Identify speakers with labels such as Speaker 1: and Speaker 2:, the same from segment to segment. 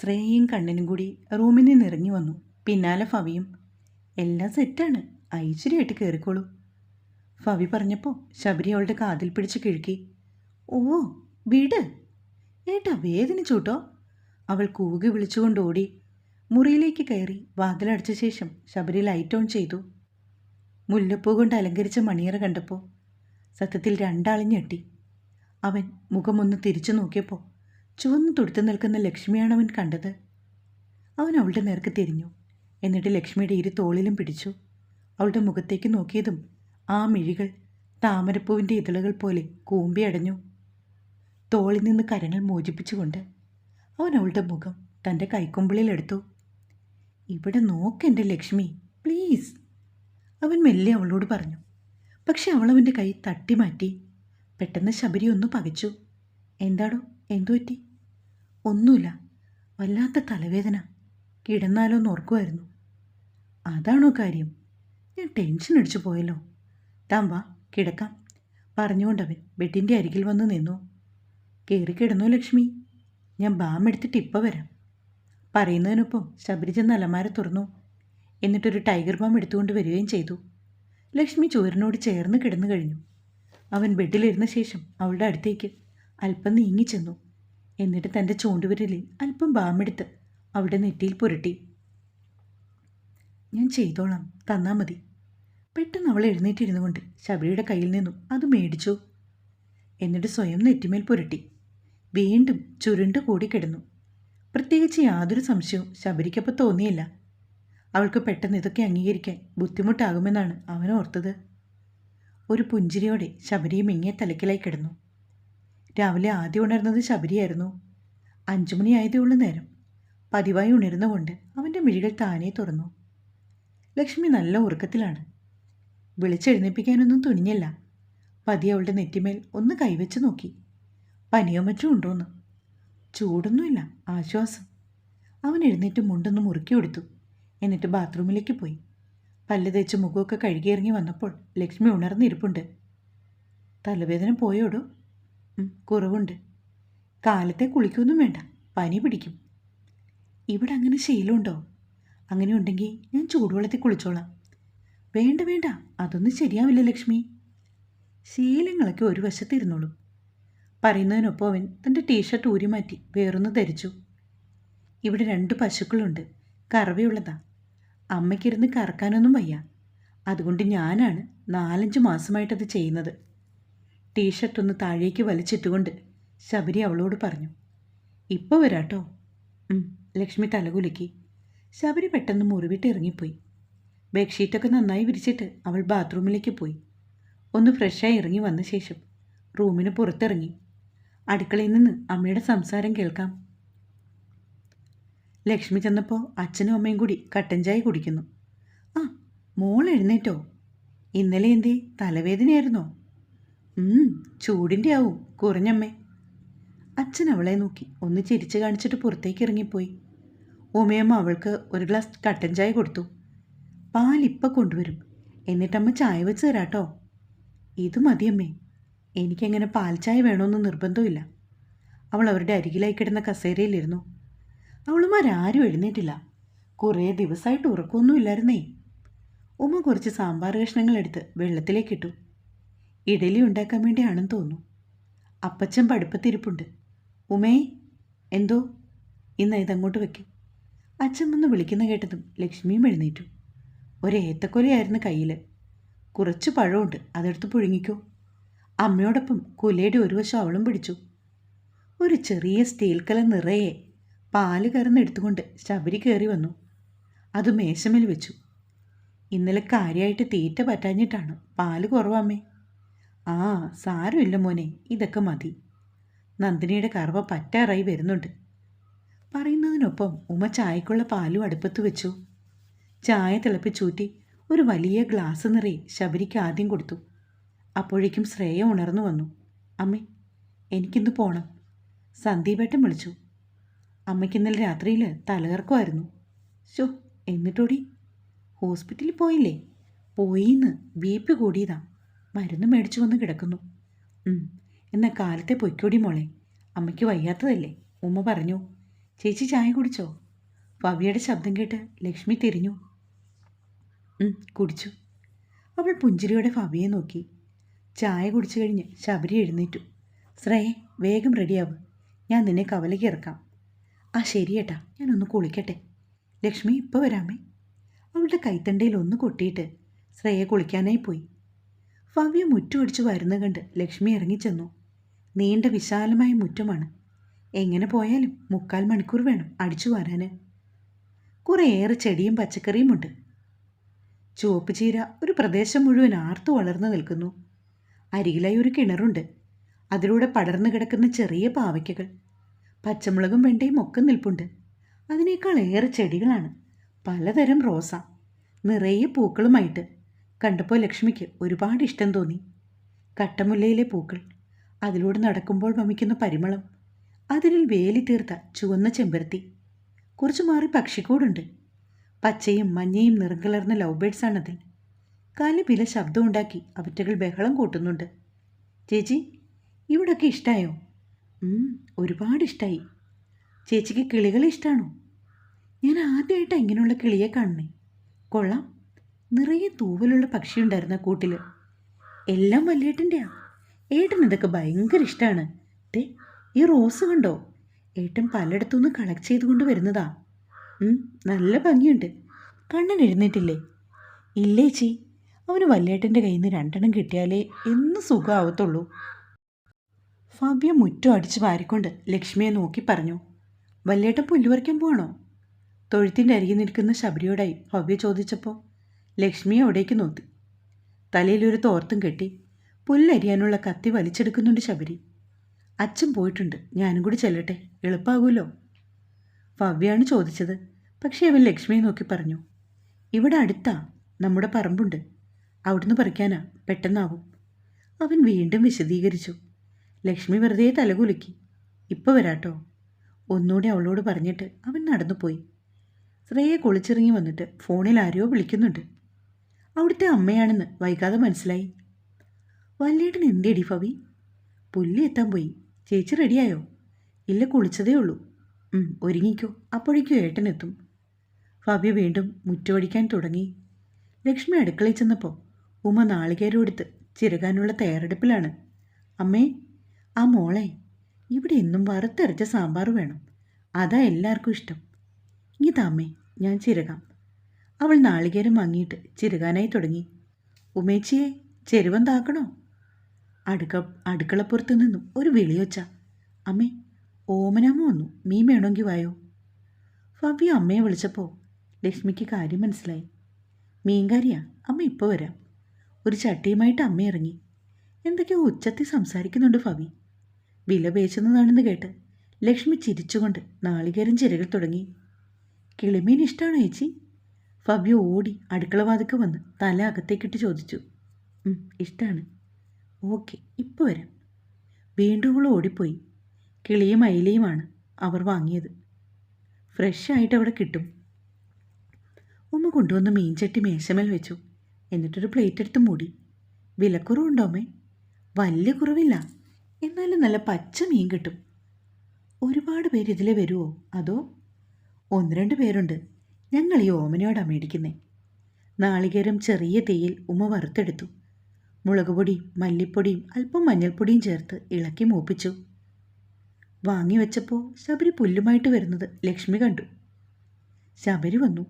Speaker 1: ശ്രേയയും കണ്ണനും കൂടി റൂമിൽ നിന്ന് ഇറങ്ങി വന്നു. പിന്നാലെ ഫവിയും എല്ലാം സെറ്റാണ്. ഐശ്വര്യമായിട്ട് കയറിക്കോളൂ ഫവി പറഞ്ഞപ്പോൾ ശബരി അവളുടെ കാതിൽ പിടിച്ച് കിഴുക്കി. ഓ വീട്. ഏട്ടാ വേദനിച്ചൂട്ടോ. അവൾ കൂകി വിളിച്ചുകൊണ്ട് ഓടി മുറിയിലേക്ക് കയറി വാതിലടച്ച ശേഷം ശബരി ലൈറ്റ് ഓൺ ചെയ്തു. മുല്ലപ്പൂ കൊണ്ട് അലങ്കരിച്ച മണിയറ കണ്ടപ്പോൾ സത്യത്തിൽ രണ്ടാളും ഞെട്ടി. അവൻ മുഖമൊന്ന് തിരിച്ചു നോക്കിയപ്പോൾ ചുവന്ന് തുടുത്തു നിൽക്കുന്ന ലക്ഷ്മിയാണ് അവൻ കണ്ടത്. അവൻ അവളുടെ നേർക്ക് തിരിഞ്ഞു. എന്നിട്ട് ലക്ഷ്മിയുടെ ഇരു തോളിലും പിടിച്ചു. അവളുടെ മുഖത്തേക്ക് നോക്കിയതും ആ മിഴികൾ താമരപ്പൂവിന്റെ ഇതളുകൾ പോലെ കൂമ്പി അടഞ്ഞു. തോളിൽ നിന്ന് കരങ്ങൾ മോചിപ്പിച്ചുകൊണ്ട് അവൻ അവളുടെ മുഖം തന്റെ കൈക്കുമ്പിളിലെടുത്തു ഇവിടെ നോക്കെന്റെ ലക്ഷ്മി പ്ലീസ് അവൻ മെല്ലെ അവളോട് പറഞ്ഞു. പക്ഷെ അവൾ അവന്റെ കൈ തട്ടി മാറ്റി പെട്ടെന്ന് ശബരി ഒന്ന് പകച്ചു. എന്താടോ എന്തു പറ്റി ഒന്നുമില്ല. വല്ലാത്ത തലവേദന. കിടന്നാലോ എന്ന് ഓർക്കുമായിരുന്നു അതാണോ കാര്യം? ഞാൻ ടെൻഷൻ അടിച്ചു പോയല്ലോ. താൻ വാ കിടക്കാം. പറഞ്ഞുകൊണ്ടവൻ ബെഡിന്റെ അരികിൽ വന്ന് നിന്നു. കയറി കിടന്നു ലക്ഷ്മി. ഞാൻ ബാം എടുത്തിട്ട് ഇപ്പം വരാം. പറയുന്നതിനൊപ്പം ശബരി ചെന്ന് അലമാര തുറന്നു. എന്നിട്ടൊരു ടൈഗർ ബാം എടുത്തുകൊണ്ട് വരികയും ചെയ്തു. ലക്ഷ്മി ചോരനോട് ചേർന്ന് കിടന്നു കഴിഞ്ഞു. അവൻ ബെഡിലിരുന്ന ശേഷം അവളുടെ അടുത്തേക്ക് അല്പം നീങ്ങി ചെന്നു. എന്നിട്ട് തന്റെ ചൂണ്ടുവിരലിൽ അല്പം ബാമെടുത്ത് അവിടെ നെറ്റിയിൽ പുരട്ടി. ഞാൻ ചെയ്തോളാം തന്നാ മതി. പെട്ടെന്ന് അവൾ എഴുന്നേറ്റിരുന്നു കൊണ്ട് ശബരിയുടെ കയ്യിൽ നിന്നും അത് മേടിച്ചു എന്നിട്ട് സ്വയം നെറ്റിമേൽ പുരട്ടി. വീണ്ടും ചുരുണ്ട് കൂടിക്കിടന്നു പ്രത്യേകിച്ച് യാതൊരു സംശയവും ശബരിക്കപ്പോൾ തോന്നിയില്ല. അവൾക്ക് പെട്ടെന്ന് ഇതൊക്കെ അംഗീകരിക്കാൻ ബുദ്ധിമുട്ടാകുമെന്നാണ് അവൻ ഓർത്തത്. ഒരു പുഞ്ചിരിയോടെ ശബരിയും ഇങ്ങേ തലക്കിലായി കിടന്നു. രാവിലെ ആദ്യം ഉണർന്നത് ശബരിയായിരുന്നു. അഞ്ചു മണിയായതേ ഉള്ള നേരം. പതിവായി ഉണരുന്നുകൊണ്ട് അവന്റെ മിഴികൾ താനേ തുറന്നു. ലക്ഷ്മി നല്ല ഉറക്കത്തിലാണ്. വിളിച്ചെഴുന്നേപ്പിക്കാനൊന്നും തുനിഞ്ഞല്ല. പതി അവളുടെ നെറ്റിമേൽ ഒന്ന് കൈവച്ച് നോക്കി. പനിയോ മറ്റും ഉണ്ടോന്ന്? ചൂടൊന്നുമില്ല ആശ്വാസം. അവൻ എഴുന്നേറ്റ് മുണ്ടൊന്ന് മുറുക്കി കൊടുത്തു എന്നിട്ട് ബാത്റൂമിലേക്ക് പോയി. പല്ല് തേച്ച് മുഖമൊക്കെ കഴുകിയിറങ്ങി വന്നപ്പോൾ ലക്ഷ്മി ഉണർന്നിരിപ്പുണ്ട്. തലവേദന പോയോടോ? കുറവുണ്ട്. കാലത്തെ കുളിക്കൊന്നും വേണ്ട. പനി പിടിക്കും. ഇവിടെ അങ്ങനെ ശീലമുണ്ടോ? അങ്ങനെ ഉണ്ടെങ്കിൽ ഞാൻ ചൂടുവെള്ളത്തിൽ കുളിച്ചോളാം. വേണ്ട വേണ്ട. അതൊന്നും ശരിയാവില്ല ലക്ഷ്മി. ശീലങ്ങളൊക്കെ ഒരു വശത്തിരുന്നോളും പറയുന്നതിനൊപ്പം അവൻ തന്റെ ടീഷർട്ട് ഊരി മാറ്റി വേറൊന്ന് ധരിച്ചു. ഇവിടെ രണ്ട് പശുക്കളുണ്ട്. കറവയുള്ളതാ. അമ്മയ്ക്കിരുന്ന് കറക്കാനൊന്നും വയ്യ. അതുകൊണ്ട് ഞാനാണ് നാലഞ്ച് മാസമായിട്ടത് ചെയ്യുന്നത്. ടീഷർട്ട് ഒന്ന് താഴേക്ക് വലിച്ചിട്ടുകൊണ്ട് ശബരി അവളോട് പറഞ്ഞു ഇപ്പോൾ വരാട്ടോ. ലക്ഷ്മി തലകുലുക്കി. ശബരി പെട്ടെന്ന് മുറിവിട്ട് ഇറങ്ങിപ്പോയി. ബെഡ്ഷീറ്റൊക്കെ നന്നായി വിരിച്ചിട്ട് അവൾ ബാത്റൂമിലേക്ക് പോയി. ഒന്ന് ഫ്രഷായി ഇറങ്ങി വന്ന ശേഷം റൂമിന് പുറത്തിറങ്ങി. അടുക്കളയിൽ നിന്ന് അമ്മയുടെ സംസാരം കേൾക്കാം. ലക്ഷ്മി ചെന്നപ്പോൾ അച്ഛനും അമ്മയും കൂടി കട്ടൻ ചായ കുടിക്കുന്നു. ആ മോൾ എഴുന്നേറ്റോ? ഇന്നലെ എന്തേ തലവേദനയായിരുന്നോ? ചൂടിന്റെ ആവും കുറഞ്ഞമ്മേ. അച്ഛൻ അവളെ നോക്കി ഒന്ന് ചിരിച്ച് കാണിച്ചിട്ട് പുറത്തേക്ക് ഇറങ്ങിപ്പോയി. ഉമയമ്മ അവൾക്ക് ഒരു ഗ്ലാസ് കട്ടൻ ചായ കൊടുത്തു. പാലിപ്പം കൊണ്ടുവരും. എന്നിട്ടമ്മ ചായ വെച്ച് തരാട്ടോ. ഇത് മതിയമ്മേ. എനിക്കങ്ങനെ പാൽ ചായ വേണമെന്ന് നിർബന്ധമില്ല അവൾ അവരുടെ അരികിലായി കിടന്ന കസേരയിലിരുന്നു. അവളുമാരാരും എഴുന്നേറ്റില്ല. കുറേ ദിവസമായിട്ട് ഉറക്കമൊന്നുമില്ലായിരുന്നേ. ഉമ്മ കുറച്ച് സാമ്പാർ കഷ്ണങ്ങൾ എടുത്ത് വെള്ളത്തിലേക്കിട്ടു ഇഡലി ഉണ്ടാക്കാൻ വേണ്ടിയാണെന്ന് തോന്നുന്നു. അപ്പച്ചൻ പടുപ്പത്തിരിപ്പുണ്ട് ഉമേ എന്തോ? ഇന്ന് ഇതങ്ങോട്ട് വെക്ക്. അച്ഛൻ വന്ന് വിളിക്കുന്ന കേട്ടതും ലക്ഷ്മിയും എഴുന്നേറ്റു. ഒരേത്തക്കൊലയായിരുന്നു കയ്യിൽ കുറച്ച് പഴമുണ്ട് അതെടുത്ത് പുഴുങ്ങിക്കോ. അമ്മയോടൊപ്പം കുലയുടെ ഒരു വശം അവളും പിടിച്ചു. ഒരു ചെറിയ സ്റ്റീൽ കല നിറയെ പാൽ കറന്നെടുത്തുകൊണ്ട് ശബരി കയറി വന്നു. അത് മേശമേൽ വെച്ചു. ഇന്നലെ കാര്യമായിട്ട് തീറ്റ പറ്റാഞ്ഞിട്ടാണ് പാൽ കുറവമ്മേ ആ സാരമില്ല മോനെ ഇതൊക്കെ മതി. നന്ദിനിയുടെ കറവ പറ്റാറായി വരുന്നുണ്ട്. പറയുന്നതിനൊപ്പം ഉമ്മ ചായക്കുള്ള പാലും അടുപ്പത്ത് വെച്ചു. ചായ തിളപ്പിച്ചൂറ്റി ഒരു വലിയ ഗ്ലാസ് നിറയെ ശബരിക്ക് ആദ്യം കൊടുത്തു. അപ്പോഴേക്കും ശ്രേയ ഉണർന്നു വന്നു. അമ്മേ എനിക്കിന്ന് പോണം. സന്ദീപേട്ടൻ വിളിച്ചു. അമ്മയ്ക്ക് ഇന്നലെ രാത്രിയിൽ തലകർക്കുമായിരുന്നു ഷോ എന്നിട്ടോടി? ഹോസ്പിറ്റലിൽ പോയില്ലേ? പോയിന്ന് ബി പി കൂടിയതാ. മരുന്ന് മേടിച്ചു വന്ന് കിടക്കുന്നു. എന്നാൽ എന്നാ കാലത്തെ പൊയ്ക്കോടി മോളെ. അമ്മയ്ക്ക് വയ്യാത്തതല്ലേ? ഉമ്മ പറഞ്ഞു. ചേച്ചി ചായ കുടിച്ചോ? ഭവ്യയുടെ ശബ്ദം കേട്ട് ലക്ഷ്മി തിരിഞ്ഞു. "ഉം, കുടിച്ചു. അവൾ പുഞ്ചിരിയോടെ ഭവ്യയെ നോക്കി. ചായ കുടിച്ചു കഴിഞ്ഞ് ശബരി എഴുന്നേറ്റു. ശ്രേ വേഗം റെഡിയാവ്. ഞാൻ നിന്നെ കവലയ്ക്ക് ഇറക്കാം. ആ ശരിയേട്ടാ. ഞാനൊന്ന് കുളിക്കട്ടെ. ലക്ഷ്മി ഇപ്പോൾ വരാമേ. അവളുടെ കൈത്തണ്ടയിൽ ഒന്ന് കൊട്ടിയിട്ട് ശ്രേയ കുളിക്കാനായി പോയി. ഭവ്യ മുറ്റുപിടിച്ച് വരുന്ന കണ്ട് ലക്ഷ്മി ഇറങ്ങിച്ചെന്നു. നീണ്ട വിശാലമായ മുറ്റമാണ്. എങ്ങനെ പോയാലും മുക്കാൽ മണിക്കൂർ വേണം അടിച്ചു വരാന്. കുറേയേറെ ചെടിയും പച്ചക്കറിയുമുണ്ട് ചുവപ്പ് ചീര ഒരു പ്രദേശം മുഴുവൻ ആർത്തു വളർന്നു നിൽക്കുന്നു. അരികിലായി ഒരു കിണറുണ്ട്. അതിലൂടെ പടർന്നു കിടക്കുന്ന ചെറിയ പാവയ്ക്കകൾ. പച്ചമുളകും വെണ്ടയും ഒക്കെ നിൽപ്പുണ്ട്. അതിനേക്കാൾ ഏറെ ചെടികളാണ്. പലതരം റോസ. നിറയെ പൂക്കളുമായിട്ട് കണ്ടപ്പോൾ ലക്ഷ്മിക്ക് ഒരുപാട് ഇഷ്ടം തോന്നി. കട്ടമുല്ലയിലെ പൂക്കൾ. അതിലൂടെ നടക്കുമ്പോൾ വമിക്കുന്ന പരിമളം. അതിരിൽ വേലി തീർത്ത ചുവന്ന ചെമ്പരത്തി. കുറച്ചു മാറി പക്ഷിക്കൂടുണ്ട്. പച്ചയും മഞ്ഞയും നിറം കലർന്ന ലവ് ബേഡ്സാണതിൽ വില ശബ്ദമുണ്ടാക്കി അവറ്റകൾ ബഹളം കൂട്ടുന്നുണ്ട്. ചേച്ചി ഇവിടൊക്കെ ഇഷ്ടായോ? ഉം, ഒരുപാട് ഇഷ്ടായി. ചേച്ചിക്ക് കിളികളെ ഇഷ്ടമാണോ ഞാൻ ആദ്യമായിട്ടാണ് ഇങ്ങനെയുള്ള കിളിയെ കാണണേ കൊള്ളാം. നിറയെ തൂവലുള്ള പക്ഷിയുണ്ടായിരുന്ന കൂട്ടിൽ എല്ലാം വല്യേട്ടന്റെയാ ഏട്ടൻ ഇതൊക്കെ ഭയങ്കര ഇഷ്ടമാണ് ദേ ഈ റോസ് കണ്ടോ? ഏട്ടൻ പലയിടത്തുനിന്ന് കളക്ട് ചെയ്തുകൊണ്ട് വരുന്നതാ. നല്ല ഭംഗിയുണ്ട്. കണ്ണൻ എഴുന്നേറ്റില്ലേ? ഇല്ലേ ചി അവന് വല്യേട്ടന്റെ കയ്യിൽ നിന്ന് രണ്ടെണ്ണം കിട്ടിയാലേ എന്ന് സുഖമാവത്തുള്ളൂ ഫാബിയ മുറ്റം അടിച്ച് വാരിക്കൊണ്ട് ലക്ഷ്മിയെ നോക്കി പറഞ്ഞു വല്യേട്ടൻ പുല്ല് പോകണോ തൊഴുത്തിന്റെ അരികിൽ നിൽക്കുന്ന ശബരിയോടായി ഭവ്യ ചോദിച്ചപ്പോൾ ലക്ഷ്മി അവിടേക്ക് നോക്കി. തലയിലൊരു തോർത്തും കെട്ടി പുല്ലരിയാനുള്ള കത്തി വലിച്ചെടുക്കുന്നുണ്ട് ശബരി. അച്ഛൻ പോയിട്ടുണ്ട്. ഞാനും കൂടി ചെല്ലട്ടെ. എളുപ്പമാകുമല്ലോ ഭവ്യാണ് ചോദിച്ചത്. പക്ഷേ അവൻ ലക്ഷ്മിയെ നോക്കി പറഞ്ഞു. ഇവിടെ അടുത്താ. നമ്മുടെ പറമ്പുണ്ട്. അവിടുന്ന് പറിക്കാനാ. പെട്ടെന്നാവും. അവൻ വീണ്ടും വിശദീകരിച്ചു. ലക്ഷ്മി വെറുതെ തലകുലുക്കി. ഇപ്പോൾ വരാട്ടോ. ഒന്നുകൂടി അവളോട് പറഞ്ഞിട്ട് അവൻ നടന്നുപോയി. ശ്രേയെ കുളിച്ചിറങ്ങി വന്നിട്ട് ഫോണിൽ ആരെയോ വിളിക്കുന്നുണ്ട്. അവിടുത്തെ അമ്മയാണെന്ന് വൈകാതെ മനസ്സിലായി. വല്യേട്ടൻ എന്തേടി ഫവി പുല്ലി എത്താൻ പോയി. ചേച്ചി റെഡിയായോ? ഇല്ല കുളിച്ചതേ ഉള്ളൂ. ഒരുങ്ങിക്കോ. അപ്പോഴേക്കും ഏട്ടനെത്തും ഫബി വീണ്ടും മുറ്റുപടിക്കാൻ തുടങ്ങി. ലക്ഷ്മി അടുക്കളയിൽ ചെന്നപ്പോൾ ഉമ്മ നാളികേരോടുത്ത് ചിരകാനുള്ള തയ്യാറെടുപ്പിലാണ്. അമ്മേ ആ മോളെ ഇവിടെ എന്നും വറുത്തരച്ച സാമ്പാർ വേണം. അതാ എല്ലാവർക്കും ഇഷ്ടം. ഇതാമ്മേ ഞാൻ ചിരകാം. അവൾ നാളികേരം വാങ്ങിയിട്ട് ചിരുകാനായി തുടങ്ങി. ഉമേച്ചിയെ ചെരുവം താക്കണോ? അടുക്ക അടുക്കളപ്പുറത്ത് നിന്നും ഒരു വിളിയൊച്ച. അമ്മേ ഓമനമ്മ വന്നു. മീൻ വേണമെങ്കിൽ വായോ? ഫവ്യ അമ്മയെ വിളിച്ചപ്പോൾ ലക്ഷ്മിക്ക് കാര്യം മനസ്സിലായി. മീൻകാരിയാ അമ്മ ഇപ്പോൾ വരാം. ഒരു ചട്ടിയുമായിട്ട് അമ്മ ഇറങ്ങി. എന്തൊക്കെയോ ഉച്ചത്തിൽ സംസാരിക്കുന്നുണ്ട് ഫവി വില പേച്ചുന്നതാണെന്ന് കേട്ട് ലക്ഷ്മി ചിരിച്ചുകൊണ്ട് നാളികേരം ചിരകൾ തുടങ്ങി. കിളിമീൻ ഇഷ്ടമാണോ ചേച്ചി ഫവ്യ ഓടി അടുക്കള വാതിക്ക് വന്ന് തല അകത്തേക്കിട്ട് ചോദിച്ചു. ഇഷ്ടമാണ് ഓക്കെ ഇപ്പോൾ വരാം. വീണ്ടും അവൾ ഓടിപ്പോയി. കിളിയും അയിലയുമാണ് അവർ വാങ്ങിയത്. ഫ്രഷ് ആയിട്ട് അവിടെ കിട്ടും. ഉമ്മ കൊണ്ടുവന്ന് മീൻചട്ടി മേശമേൽ വെച്ചു. എന്നിട്ടൊരു പ്ലേറ്റ് എടുത്ത് മൂടി. വിലക്കുറവുണ്ടോമേ വലിയ കുറവില്ല. എന്നാലും നല്ല പച്ച മീൻ കിട്ടും. ഒരുപാട് പേര് ഇതിലെ വരുമോ അതോ? ഒന്ന് രണ്ട് പേരുണ്ട്. ഞങ്ങൾ ഈ ഓമനയോടാ മേടിക്കുന്നേ. നാളികേരം ചെറിയ തീയിൽ ഉമ്മ വറുത്തെടുത്തു. മുളക് പൊടിയും മല്ലിപ്പൊടിയും അല്പം മഞ്ഞൾപ്പൊടിയും ചേർത്ത് ഇളക്കി മൂപ്പിച്ചു. വാങ്ങി വെച്ചപ്പോൾ ശബരി പുല്ലുമായിട്ട് വരുന്നത് ലക്ഷ്മി കണ്ടു. ശബരി വന്നു.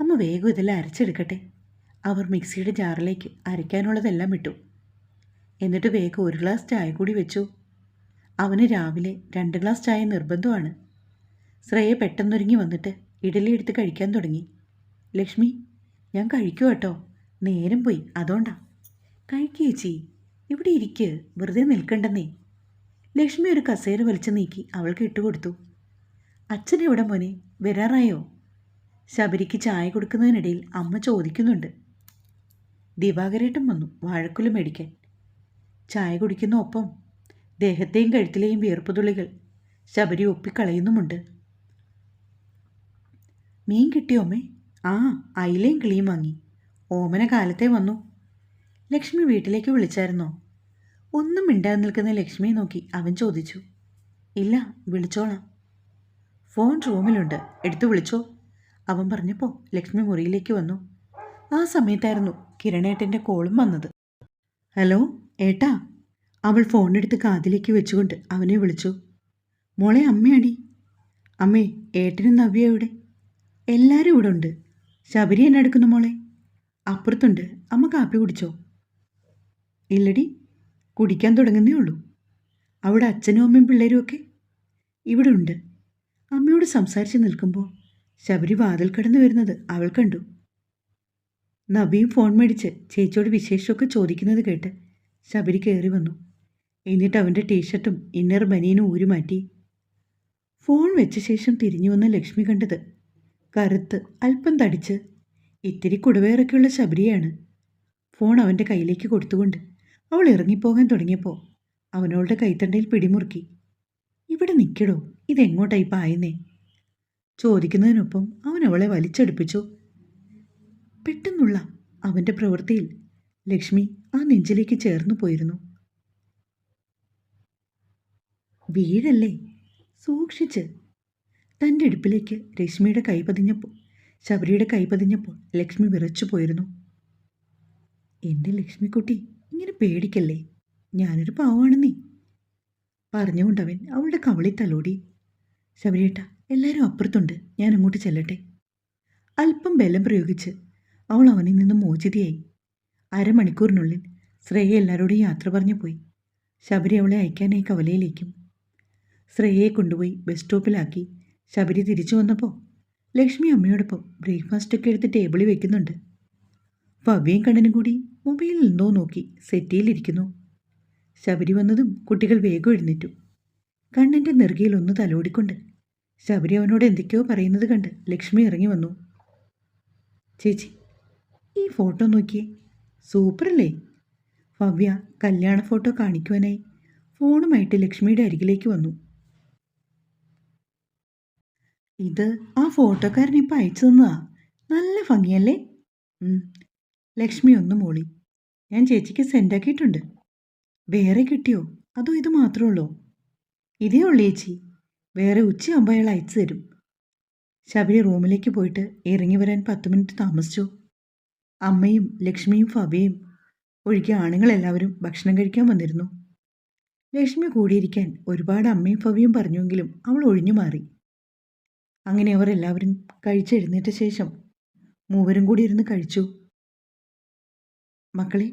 Speaker 1: അമ്മ വേഗം ഇതെല്ലാം അരച്ചെടുക്കട്ടെ. അവർ മിക്സിയുടെ ജാറിലേക്ക് അരയ്ക്കാനുള്ളതെല്ലാം ഇട്ടു. എന്നിട്ട് വേഗം ഒരു ഗ്ലാസ് ചായ കൂടി വെച്ചു. അവന് രാവിലെ രണ്ട് ഗ്ലാസ് ചായ നിർബന്ധമാണ്. ശ്രേയ പെട്ടെന്നൊരുങ്ങി വന്നിട്ട് ഇഡലി എടുത്ത് കഴിക്കാൻ തുടങ്ങി. ലക്ഷ്മി ഞാൻ കഴിക്കൂ കേട്ടോ. നേരം പോയി. അതുകൊണ്ടാ കഴിക്കേച്ചി ഇവിടെ ഇരിക്ക്. വെറുതെ നിൽക്കണ്ടെന്നേ. ലക്ഷ്മി ഒരു കസേര വലിച്ചു നീക്കി അവൾക്ക് ഇട്ടുകൊടുത്തു അച്ഛൻ എവിടെ മോനെ? വരാറായോ? ശബരിക്ക് ചായ കൊടുക്കുന്നതിനിടയിൽ അമ്മ ചോദിക്കുന്നുണ്ട്. ദിവാകരേട്ടൻ വന്നു വാഴക്കുല മേടിക്കാൻ. ചായ കുടിക്കുന്ന ഒപ്പം ദേഹത്തെയും കഴുത്തിലെയും വിയർപ്പുതുള്ളികൾ ശബരി ഒപ്പിക്കളയുന്നുമുണ്ട്. മീൻ കിട്ടിയോ അമ്മേ? ആ അയിലയും കിളിയും വാങ്ങി. ഓമന കാലത്തെ വന്നു. ലക്ഷ്മി വീട്ടിലേക്ക് വിളിച്ചായിരുന്നോ? ഒന്നും മിണ്ടാതെ നിൽക്കുന്ന ലക്ഷ്മിയെ നോക്കി അവൻ ചോദിച്ചു. ഇല്ല വിളിച്ചോളാം. ഫോൺ റൂമിലുണ്ട്. എടുത്തു വിളിച്ചോ. അവൻ പറഞ്ഞപ്പോൾ ലക്ഷ്മി മുറിയിലേക്ക് വന്നു. ആ സമയത്തായിരുന്നു കിരണേട്ടന്റെ കോളും വന്നത്. ഹലോ ഏട്ടാ. അവൾ ഫോണെടുത്ത് കാതിലേക്ക് വെച്ചുകൊണ്ട് അവനെ വിളിച്ചു. മോളെ അമ്മയാടി. അമ്മേ ഏട്ടനും നവ്യ എവിടെ? എല്ലാവരും ഇവിടെ ഉണ്ട് ശബരി എന്നെ എടുക്കുന്നു മോളെ. അപ്പുറത്തുണ്ട്. അമ്മ കാപ്പി കുടിച്ചോ? ഇല്ലടി കുടിക്കാൻ തുടങ്ങുന്നേ ഉള്ളൂ. അവിടെ അച്ഛനും അമ്മയും പിള്ളേരും ഒക്കെ? ഇവിടെ ഉണ്ട്. അമ്മയോട് സംസാരിച്ച് നിൽക്കുമ്പോൾ ശബരി വാതിൽ കടന്നു വരുന്നത് അവൾ കണ്ടു. നബിയും ഫോൺ മേടിച്ച് ചേച്ചിയോട് വിശേഷമൊക്കെ ചോദിക്കുന്നത് കേട്ട് ശബരി കയറി വന്നു. എന്നിട്ട് അവന്റെ ടീഷർട്ടും ഇന്നർ ബനിയനും ഊരി മാറ്റി. ഫോൺ വെച്ച ശേഷം തിരിഞ്ഞു വന്ന ലക്ഷ്മി കണ്ടത് കറുത്ത് അല്പം തടിച്ച് ഇത്തിരി കുടവേറൊക്കെയുള്ള ശബരിയാണ്. ഫോൺ അവന്റെ കയ്യിലേക്ക് കൊടുത്തുകൊണ്ട് അവൾ ഇറങ്ങിപ്പോകാൻ തുടങ്ങിയപ്പോൾ അവനവളുടെ കൈത്തണ്ടയിൽ പിടിമുറുക്കി. ഇവിടെ നിൽക്കടോ ഇതെങ്ങോട്ടായി പായുന്നേ? ചോദിക്കുന്നതിനൊപ്പം അവൻ അവളെ വലിച്ചടുപ്പിച്ചു. പെട്ടെന്നുള്ള അവന്റെ പ്രവൃത്തിയിൽ ലക്ഷ്മി ആ നെഞ്ചിലേക്ക് ചേർന്നു പോയിരുന്നു. വീഴല്ലേ? സൂക്ഷിച്ച് തന്റെ ഇടുപ്പിലേക്ക് രശ്മിയുടെ കൈ പതിഞ്ഞപ്പോൾ ശബരിയുടെ കൈ പതിഞ്ഞപ്പോൾ ലക്ഷ്മി വിറച്ചു പോയിരുന്നു. എന്റെ ലക്ഷ്മിക്കുട്ടി ഇങ്ങനെ പേടിക്കല്ലേ? ഞാനൊരു പാവാണെന്നേ. പറഞ്ഞുകൊണ്ടവൻ അവളുടെ കവളി തലോടി. ശബരിയേട്ട എല്ലാവരും അപ്പുറത്തുണ്ട്. ഞാൻ അങ്ങോട്ട് ചെല്ലട്ടെ. അല്പം ബലം പ്രയോഗിച്ച് അവൾ അവനിൽ നിന്നും മോചിതയായി. അരമണിക്കൂറിനുള്ളിൽ ശ്രേയ എല്ലാവരോടും യാത്ര പറഞ്ഞു പോയി. ശബരി അവളെ അയക്കാനായി കവലയിലേക്കും. ശ്രേയയെ കൊണ്ടുപോയി ബസ് സ്റ്റോപ്പിലാക്കി. ശബരി തിരിച്ചു വന്നപ്പോൾ ലക്ഷ്മി അമ്മയോടൊപ്പം ബ്രേക്ക്ഫാസ്റ്റൊക്കെ എടുത്ത് ടേബിളിൽ വെക്കുന്നുണ്ട്. ഭവ്യയും കണ്ണനും കൂടി മൊബൈലിൽ എന്തോ നോക്കി സെറ്റിയിലിരിക്കുന്നു ശബരി വന്നതും കുട്ടികൾ വേഗം എഴുന്നേറ്റു. കണ്ണന്റെ നെറുകയിൽ ഒന്ന് തലോടിക്കൊണ്ട് ശബരി അവനോട് എന്തൊക്കെയോ പറയുന്നത് കണ്ട് ലക്ഷ്മി ഇറങ്ങി വന്നു. ചേച്ചി ഈ ഫോട്ടോ നോക്കിയേ സൂപ്പറല്ലേ? ഭവ്യ കല്യാണ ഫോട്ടോ കാണിക്കുവാനായി ഫോണുമായിട്ട് ലക്ഷ്മിയുടെ അരികിലേക്ക് വന്നു. ഇത് ആ ഫോട്ടോക്കാരൻ ഇപ്പം അയച്ചു തന്നതാ. നല്ല ഭംഗിയല്ലേ? ലക്ഷ്മി ഒന്ന് മൂളി. ഞാൻ ചേച്ചിക്ക് സെൻഡാക്കിയിട്ടുണ്ട് വേറെ കിട്ടിയോ? അതോ ഇത് മാത്രമേ ഉള്ളൂ? ഇതേ ഉള്ളൂ ചേച്ചി. വേറെ ഉച്ചയാകുമ്പോൾ അയാൾ അയച്ചു തരും. ശബരി റൂമിലേക്ക് പോയിട്ട് ഇറങ്ങി വരാൻ പത്ത് മിനിറ്റ് താമസിച്ചു? അമ്മയും ലക്ഷ്മിയും ഫബയും ഒഴികെ ആണുങ്ങളെല്ലാവരും ഭക്ഷണം കഴിക്കാൻ വന്നിരുന്നു. ലക്ഷ്മി കൂടിയിരിക്കാൻ ഒരുപാട് അമ്മയും ഫവിയും പറഞ്ഞുവെങ്കിലും അവൾ ഒഴിഞ്ഞു മാറി. അങ്ങനെ അവർ എല്ലാവരും കഴിച്ചെഴുന്നേറ്റ ശേഷം മൂവരും കൂടി ഇരുന്ന് കഴിച്ചു. മക്കളെ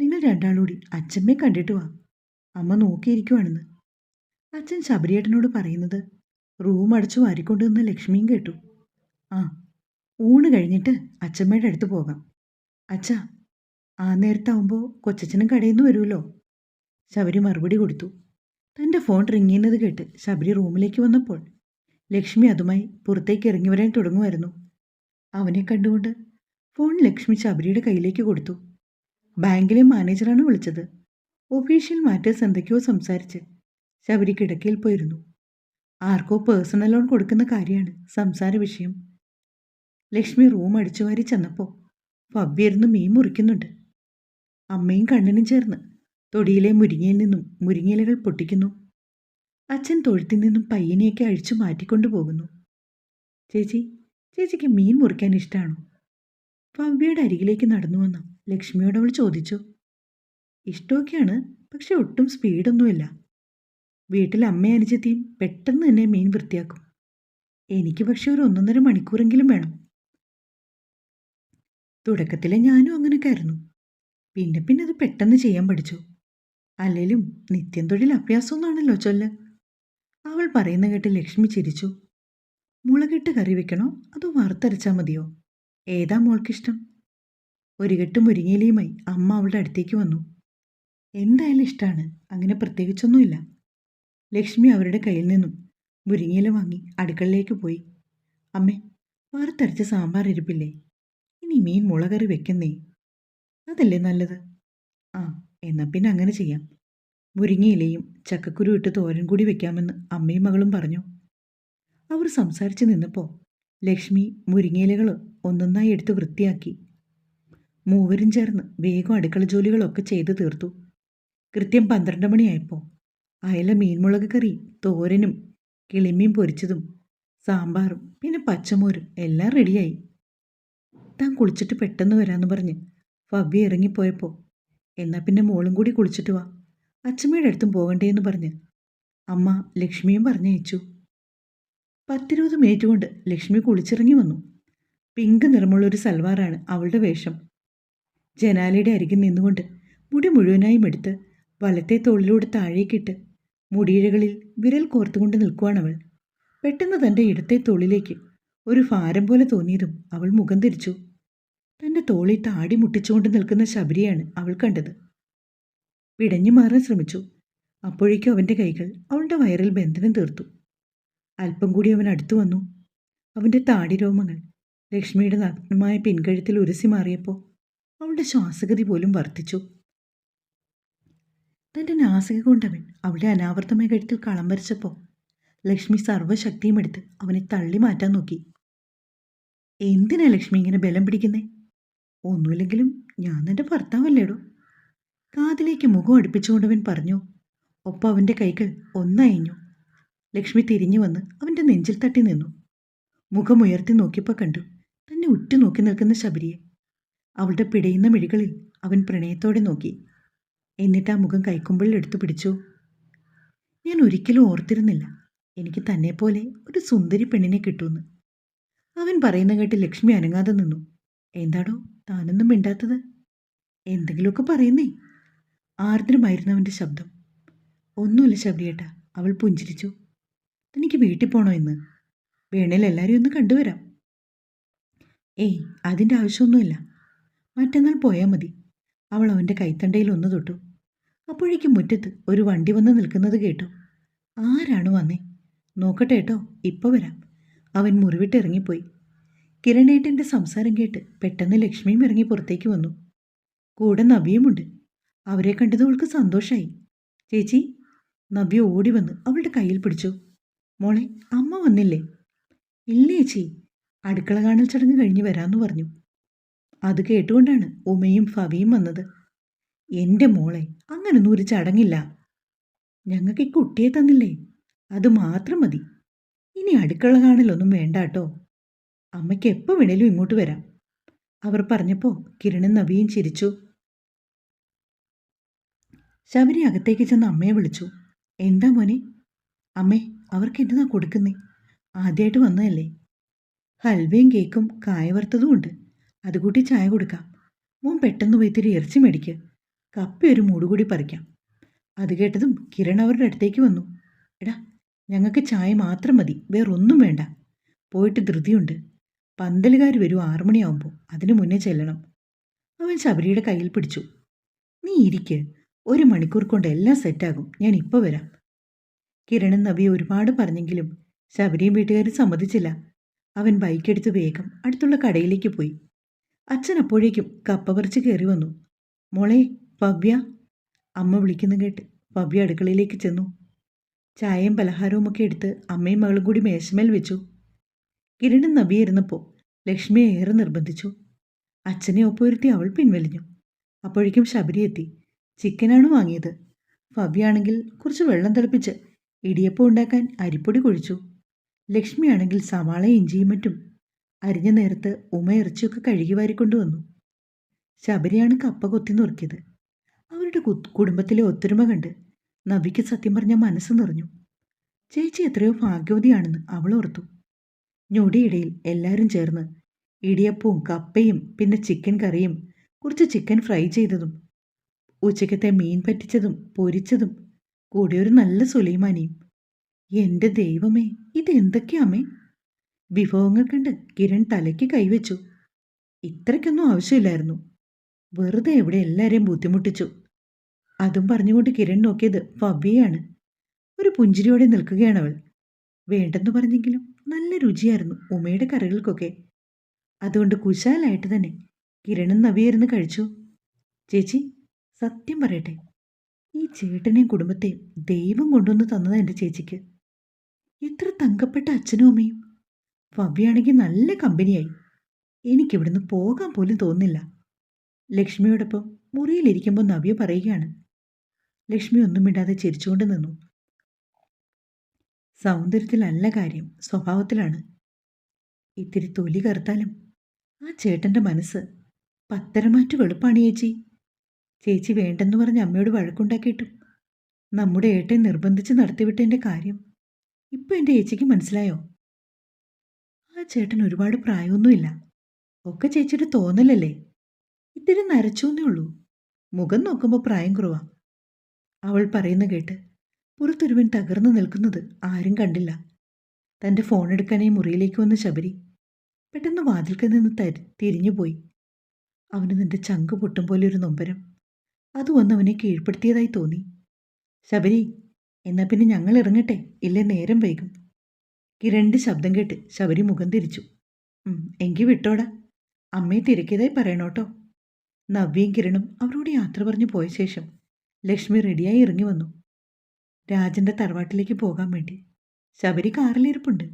Speaker 1: നിങ്ങൾ രണ്ടാളൂടി അച്ഛമ്മയെ കണ്ടിട്ട് വാ. അമ്മ നോക്കിയിരിക്കുവാണെന്ന്. അച്ഛൻ ശബരിയേട്ടനോട് പറയുന്നത് റൂം അടച്ചു വാരിക്കൊണ്ട് നിന്ന് ലക്ഷ്മിയും കേട്ടു. ആ ഊണ് കഴിഞ്ഞിട്ട് അച്ഛമ്മയുടെ അടുത്ത് പോകാം. അച്ഛാ ആ നേരത്താവുമ്പോൾ കൊച്ചച്ഛനും കടയിൽ നിന്ന് വരുമല്ലോ. ശബരി മറുപടി കൊടുത്തു. തന്റെ ഫോൺ റിങ് ചെയ്യുന്നത് കേട്ട് ശബരി റൂമിലേക്ക് വന്നപ്പോൾ ലക്ഷ്മി അതുമായി പുറത്തേക്ക് ഇറങ്ങി വരാൻ തുടങ്ങുമായിരുന്നു. അവനെ കണ്ടുകൊണ്ട് ഫോൺ ലക്ഷ്മി ശബരിയുടെ കയ്യിലേക്ക് കൊടുത്തു. ബാങ്കിലെ മാനേജറാണ് വിളിച്ചത്. ഒഫീഷ്യൽ മാറ്റേഴ്സ് എന്തൊക്കെയോ സംസാരിച്ച് ശബരി കിടക്കയിൽ പോയിരുന്നു. ആർക്കോ പേഴ്സണൽ ലോൺ കൊടുക്കുന്ന കാര്യമാണ് സംസാര വിഷയം. ലക്ഷ്മി റൂം അടിച്ചു വാരി ചെന്നപ്പോൾ ഫബ്ബിയിരുന്ന് മീൻ മുറിക്കുന്നുണ്ട്. അമ്മയും കണ്ണനും ചേർന്ന് തൊടിയിലെ മുരിങ്ങയിൽ നിന്നും മുരിങ്ങയിലകൾ പൊട്ടിക്കുന്നു. അച്ഛൻ തൊഴുത്തിൽ നിന്നും പയ്യനെയൊക്കെ അഴിച്ചു മാറ്റിക്കൊണ്ടു പോകുന്നു. ചേച്ചി ചേച്ചിക്ക് മീൻ മുറിക്കാൻ ഇഷ്ടമാണോ ഭവ്യയുടെ അരികിലേക്ക് നടന്നു വന്ന ലക്ഷ്മിയോട് അവൾ ചോദിച്ചു. ഇഷ്ടമൊക്കെയാണ് പക്ഷെ ഒട്ടും സ്പീഡൊന്നുമില്ല. വീട്ടിൽ അമ്മ അനുജത്തിയും പെട്ടെന്ന് തന്നെ മീൻ വൃത്തിയാക്കും. എനിക്ക് പക്ഷെ ഒരു ഒന്നൊന്നര മണിക്കൂറെങ്കിലും വേണം. തുടക്കത്തിലെ ഞാനും അങ്ങനെയൊക്കെ ആയിരുന്നു പിന്നെ പിന്നെ അത് പെട്ടെന്ന് ചെയ്യാൻ പഠിച്ചു. അല്ലെങ്കിലും നിത്യം തൊഴിൽ അഭ്യാസമൊന്നാണല്ലോ ചൊല്ല്. അവൾ പറയുന്ന കേട്ട് ലക്ഷ്മി ചിരിച്ചു. മുളകിട്ട് കറി വെക്കണോ അതോ വറുത്തരച്ചാൽ മതിയോ? ഏതാ മോൾക്കിഷ്ടം? ഒരു കെട്ട് മുരിങ്ങയിലയുമായി അമ്മ അവളുടെ അടുത്തേക്ക് വന്നു. എന്തായാലും ഇഷ്ടമാണ് അങ്ങനെ പ്രത്യേകിച്ചൊന്നുമില്ല. ലക്ഷ്മി അവരുടെ കയ്യിൽ നിന്നും മുരിങ്ങയില വാങ്ങി അടുക്കളയിലേക്ക് പോയി. അമ്മേ വറുത്തരച്ച സാമ്പാർ ഇരിപ്പില്ലേ? ഇനി മീൻ മുളകറി വെക്കുന്നേ. അതല്ലേ നല്ലത്? ആ എന്നാൽ പിന്നെ അങ്ങനെ ചെയ്യാം. മുരിങ്ങയിലയും ചക്കക്കുരു ഇട്ട് തോരൻ കൂടി വെക്കാമെന്ന് അമ്മയും മകളും പറഞ്ഞു. അവർ സംസാരിച്ച് നിന്നപ്പോൾ ലക്ഷ്മി മുരിങ്ങയിലകൾ ഒന്നൊന്നായി എടുത്ത് വൃത്തിയാക്കി. മൂവരും ചേർന്ന് വേഗം അടുക്കള ജോലികളൊക്കെ ചെയ്തു തീർത്തു. കൃത്യം പന്ത്രണ്ട് മണിയായപ്പോൾ അയല മീൻമുളക് കറി തോരനും കിളിമീൻ പൊരിച്ചതും സാമ്പാറും പിന്നെ പച്ചമോരും എല്ലാം റെഡിയായി. താൻ കുളിച്ചിട്ട് പെട്ടെന്ന് വരാമെന്ന് പറഞ്ഞ് ഫവ്യ ഇറങ്ങിപ്പോയപ്പോൾ എന്നാൽ പിന്നെ മോളും കൂടി കുളിച്ചിട്ട് വാ. അച്ഛമ്മയുടെ അടുത്തും പോകണ്ടേന്ന് പറഞ്ഞ്. അമ്മ ലക്ഷ്മിയും പറഞ്ഞയച്ചു. പത്തിരുപത് മിനിറ്റ് കൊണ്ട് ലക്ഷ്മി കുളിച്ചിറങ്ങി വന്നു. പിങ്ക് നിറമുള്ളൊരു സൽവാറാണ് അവളുടെ വേഷം. ജനാലയുടെ അരികിൽ നിന്നുകൊണ്ട് മുടി മുഴുവനായും എടുത്ത് വലത്തെ തോളിലൂടെ താഴേക്കിട്ട് മുടിയിഴകളിൽ വിരൽ കോർത്തുകൊണ്ട് നിൽക്കുവാണവൾ. പെട്ടെന്ന് തന്റെ ഇടത്തെ തോളിലേക്ക് ഒരു ഭാരം പോലെ തോന്നിയതും അവൾ മുഖം തിരിച്ചു. തന്റെ തോളിൽ താടി മുട്ടിച്ചുകൊണ്ട് നിൽക്കുന്ന ശബരിയാണ് അവൾ കണ്ടത്. പിടഞ്ഞു മാറാൻ ശ്രമിച്ചു. അപ്പോഴേക്കും അവന്റെ കൈകൾ അവളുടെ വയറിൽ ബന്ധനം തീർത്തു. അല്പം കൂടി അവൻ അടുത്തു വന്നു. അവന്റെ താടി രോമങ്ങൾ ലക്ഷ്മിയുടെ നഗ്നമായ പിൻകഴുത്തിൽ ഉരസി മാറിയപ്പോൾ അവളുടെ ശ്വാസഗതി പോലും വർദ്ധിച്ചു. തന്റെ നാസിക കൊണ്ടവൻ അവളുടെ അനാവർത്തമായ കഴുത്തിൽ കളം വരച്ചപ്പോൾ ലക്ഷ്മി സർവശക്തിയും എടുത്ത് അവനെ തള്ളി മാറ്റാൻ നോക്കി. എന്തിനാ ലക്ഷ്മി ഇങ്ങനെ ബലം പിടിക്കുന്നേ? ഒന്നുമില്ലെങ്കിലും ഞാൻ എന്റെ ഭർത്താവല്ലേടോ? കാതിലേക്ക് മുഖം അടുപ്പിച്ചുകൊണ്ടവൻ പറഞ്ഞു ഒപ്പം അവന്റെ കൈകൾ ഒന്നയഞ്ഞു. ലക്ഷ്മി തിരിഞ്ഞു വന്ന് അവന്റെ നെഞ്ചിൽ തട്ടി നിന്നു. മുഖമുയർത്തി നോക്കിയപ്പോൾ കണ്ടു തന്നെ ഉറ്റു നോക്കി നിൽക്കുന്ന ശബരിയെ. അവളുടെ പിടയുന്ന മിഴികളിൽ അവൻ പ്രണയത്തോടെ നോക്കി. എന്നിട്ട് ആ മുഖം കൈക്കുമ്പിളിൽ എടുത്തു പിടിച്ചു. ഞാൻ ഒരിക്കലും ഓർത്തിരുന്നില്ല. എനിക്ക് തന്നെപ്പോലെ ഒരു സുന്ദരി പെണ്ണിനെ കിട്ടുമെന്ന്. അവൻ പറയുന്ന കേട്ട് ലക്ഷ്മി അനങ്ങാതെ നിന്നു. എന്താടോ താനൊന്നും മിണ്ടാത്തത്? എന്തെങ്കിലുമൊക്കെ പറയുന്നേ. ആർദ്രമായിരുന്നു ശബ്ദം. ഒന്നുമില്ല ശബരിയേട്ട അവൾ പുഞ്ചിരിച്ചു. തനിക്ക് വീട്ടിൽ പോണോ ഇന്ന്? വേണേൽ എല്ലാവരും ഒന്ന് കണ്ടുവരാം. ഏയ് അതിന്റെ ആവശ്യമൊന്നുമില്ല. മറ്റന്നാൾ പോയാൽ മതി. അവൾ അവന്റെ കൈത്തണ്ടയിൽ ഒന്ന് തൊട്ടു. അപ്പോഴേക്കും മുറ്റത്ത് ഒരു വണ്ടി വന്ന് നിൽക്കുന്നത് കേട്ടു. ആരാണ് വന്നേ? നോക്കട്ടെ കേട്ടോ ഇപ്പോൾ വരാം. അവൻ മുറിവിട്ട് ഇറങ്ങിപ്പോയി. കിരണേട്ടന്റെ സംസാരം കേട്ട് പെട്ടെന്ന് ലക്ഷ്മിയും ഇറങ്ങി പുറത്തേക്ക് വന്നു. കൂടെ നവ്യയുമുണ്ട്. അവരെ കണ്ടത് അവൾക്ക് സന്തോഷമായി ചേച്ചി നവ്യ ഓടി വന്ന് അവളുടെ കയ്യിൽ പിടിച്ചു. മോളെ അമ്മ വന്നില്ലേ? ഇല്ല ചേച്ചി. അടുക്കള കാണൽ ചടങ്ങ് കഴിഞ്ഞ് വരാമെന്ന് പറഞ്ഞു. അത് കേട്ടുകൊണ്ടാണ് ഉമയും ഫവിയും വന്നത്. എന്റെ മോളെ അങ്ങനൊന്നും ഒരു ചടങ്ങില്ല. ഞങ്ങൾക്ക് ഈ കുട്ടിയെ തന്നില്ലേ? അത് മാത്രം മതി. ഇനി അടുക്കള കാണലൊന്നും വേണ്ട കേട്ടോ അമ്മയ്ക്ക് എപ്പോൾ വേണേലും ഇങ്ങോട്ട് വരാം. അവർ പറഞ്ഞപ്പോൾ കിരണും നവിയും ചിരിച്ചു. ശബരി അകത്തേക്ക് ചെന്ന് അമ്മയെ വിളിച്ചു. എന്താ മോനെ? അമ്മേ അവർക്ക് എന്നതാ കൊടുക്കുന്നേ? ആദ്യമായിട്ട് വന്നതല്ലേ? ഹൽവയും കേക്കും കായ വറുത്തതും ഉണ്ട്. അതുകൂട്ടി ചായ കൊടുക്കാം. മോൻ പെട്ടെന്ന് പോയി ഇറച്ചി മേടിക്ക്. കപ്പി ഒരു മൂടുകൂടി പറിക്കാം. അത് കേട്ടതും കിരൺ അവരുടെ അടുത്തേക്ക് വന്നു. എടാ ഞങ്ങൾക്ക് ചായ മാത്രം മതി. വേറൊന്നും വേണ്ട. പോയിട്ട് ധൃതിയുണ്ട്. പന്തലുകാർ വരും ആറുമണിയാവുമ്പോൾ അതിനു മുന്നേ ചെല്ലണം. അവൻ ശബരിയുടെ കയ്യിൽ പിടിച്ചു. നീ ഇരിക്ക്. ഒരു മണിക്കൂർ കൊണ്ട് എല്ലാം സെറ്റാകും ഞാൻ ഇപ്പോൾ വരാം. കിരണും നബി ഒരുപാട് പറഞ്ഞെങ്കിലും ശബരിയും വീട്ടുകാരും സമ്മതിച്ചില്ല. അവൻ ബൈക്കെടുത്ത് വേഗം അടുത്തുള്ള കടയിലേക്ക് പോയി. അച്ഛൻ അപ്പോഴേക്കും കപ്പ പറിച്ച് കയറി വന്നു. മോളെ ഭവ്യ അമ്മ വിളിക്കുന്നു കേട്ട് ഭവ്യ അടുക്കളയിലേക്ക് ചെന്നു. ചായയും പലഹാരവും ഒക്കെ എടുത്ത് അമ്മയും മകളും കൂടി മേശമേൽ വെച്ചു. കിരണും നബിയിരുന്നപ്പോൾ ലക്ഷ്മിയെ ഏറെ നിർബന്ധിച്ചു. അച്ഛനെ ഒപ്പുവരുത്തി അവൾ പിൻവലിഞ്ഞു. അപ്പോഴേക്കും ശബരി എത്തി. ചിക്കനാണ് വാങ്ങിയത്. ഭവ്യാണെങ്കിൽ കുറച്ച് വെള്ളം തിളപ്പിച്ച് ഇടിയപ്പം ഉണ്ടാക്കാൻ അരിപ്പൊടി കുഴിച്ചു. ലക്ഷ്മിയാണെങ്കിൽ സവാള ഇഞ്ചിയും മറ്റും അരിഞ്ഞ നേരത്ത് ഉമ ഇറച്ചിയൊക്കെ കഴുകി വാരിക്കൊണ്ടുവന്നു ശബരിയാണ് കപ്പ കൊത്തി നുറുക്കിയത്. അവരുടെ കുടുംബത്തിലെ ഒത്തൊരുമ കണ്ട് നവിക്ക് സത്യം പറഞ്ഞ മനസ്സ് നിറഞ്ഞു. ചേച്ചി എത്രയോ ഭാഗ്യവതിയാണെന്ന് അവൾ ഓർത്തു. ഞൊടിയിടയിൽ എല്ലാവരും ചേർന്ന് ഇടിയപ്പവും കപ്പയും പിന്നെ ചിക്കൻ കറിയും കുറച്ച് ചിക്കൻ ഫ്രൈ ചെയ്തതും ഉച്ചക്കത്തെ മീൻ പറ്റിച്ചതും പൊരിച്ചതും കൂടെ ഒരു നല്ല സുലൈമാനിയും. എന്റെ ദൈവമേ ഇത് എന്തൊക്കെയാമേ വിഭവങ്ങൾ കണ്ട് കിരൺ തലയ്ക്ക് കൈവച്ചു. ഇത്രയ്ക്കൊന്നും ആവശ്യമില്ലായിരുന്നു. വെറുതെ ഇവിടെ എല്ലാവരെയും ബുദ്ധിമുട്ടിച്ചു. അതും പറഞ്ഞുകൊണ്ട് കിരൺ നോക്കിയത് ഭവ്യയാണ് ഒരു പുഞ്ചിരിയോടെ നിൽക്കുകയാണ് അവൾ വേണ്ടെന്ന് പറഞ്ഞെങ്കിലും നല്ല രുചിയായിരുന്നു ഉമയുടെ കറികൾക്കൊക്കെ. അതുകൊണ്ട് കുശാലായിട്ട് തന്നെ കിരണും നവിയായിരുന്നു കഴിച്ചു. ചേച്ചി സത്യം പറയട്ടെ. ഈ ചേട്ടനെയും കുടുംബത്തെയും ദൈവം കൊണ്ടുവന്ന് തന്നത് എന്റെ ചേച്ചിക്ക്. എത്ര തങ്കപ്പെട്ട അച്ഛനും അമ്മയും. ഭവ്യാണെങ്കിൽ നല്ല കമ്പനിയായി. എനിക്കിവിടുന്ന് പോകാൻ പോലും തോന്നില്ല ലക്ഷ്മിയോടൊപ്പം മുറിയിലിരിക്കുമ്പോൾ നവ്യ പറയുകയാണ്. ലക്ഷ്മി ഒന്നും മിണ്ടാതെ ചിരിച്ചുകൊണ്ട് നിന്നു. സൗന്ദര്യത്തിലല്ല കാര്യം സ്വഭാവത്തിലാണ്. ഇത്തിരി തൊലി കറുത്താലും ആ ചേട്ടന്റെ മനസ്സ് പത്തരമാറ്റ് വെളുപ്പാണ് ചേച്ചി. ചേച്ചി വേണ്ടെന്ന് പറഞ്ഞ് അമ്മയോട് വഴക്കുണ്ടാക്കിയിട്ടും. നമ്മുടെ ഏട്ടൻ നിർബന്ധിച്ച് നടത്തിവിട്ടതിന്റെ കാര്യം. ഇപ്പം എന്റെ ചേച്ചിക്ക് മനസ്സിലായോ? ആ ചേട്ടൻ ഒരുപാട് പ്രായമൊന്നുമില്ല. ഒക്കെ ചേച്ചിയുടെ തോന്നലല്ലേ? ഇത്തിരി നരച്ചൂന്നേ ഉള്ളൂ. മുഖം നോക്കുമ്പോൾ പ്രായം കുറവാ. അവൾ പറയുന്ന കേട്ട് പുറത്തൊരുവൻ തകർന്നു നിൽക്കുന്നത് ആരും കണ്ടില്ല. തന്റെ ഫോൺ എടുക്കാനായി മുറിയിലേക്ക് വന്ന ശബരി പെട്ടെന്ന് വാതിൽക്കൽ നിന്ന് തരി തിരിഞ്ഞുപോയി. അവന് നിന്റെ ചങ്ക് പൊട്ടും പോലെ ഒരു നൊമ്പരം. അത് വന്ന് അവനെ കീഴ്പ്പെടുത്തിയതായി തോന്നി. ശബരി എന്നാ പിന്നെ ഞങ്ങൾ ഇറങ്ങട്ടെ? ഇല്ലേ നേരം വൈകും. കിരണ്ട് ശബ്ദം കേട്ട് ശബരി മുഖം തിരിച്ചു. "ഉം, എങ്കി വിട്ടോടാ. അമ്മയെ തിരക്കിയതായി പറയണോട്ടോ. നവ്യയും കിരണും അവരോട് യാത്ര പറഞ്ഞു പോയ ശേഷം ലക്ഷ്മി റെഡിയായി ഇറങ്ങി വന്നു. രാജന്റെ തറവാട്ടിലേക്ക് പോകാൻ വേണ്ടി. ശബരി കാറിലിരിപ്പുണ്ട്.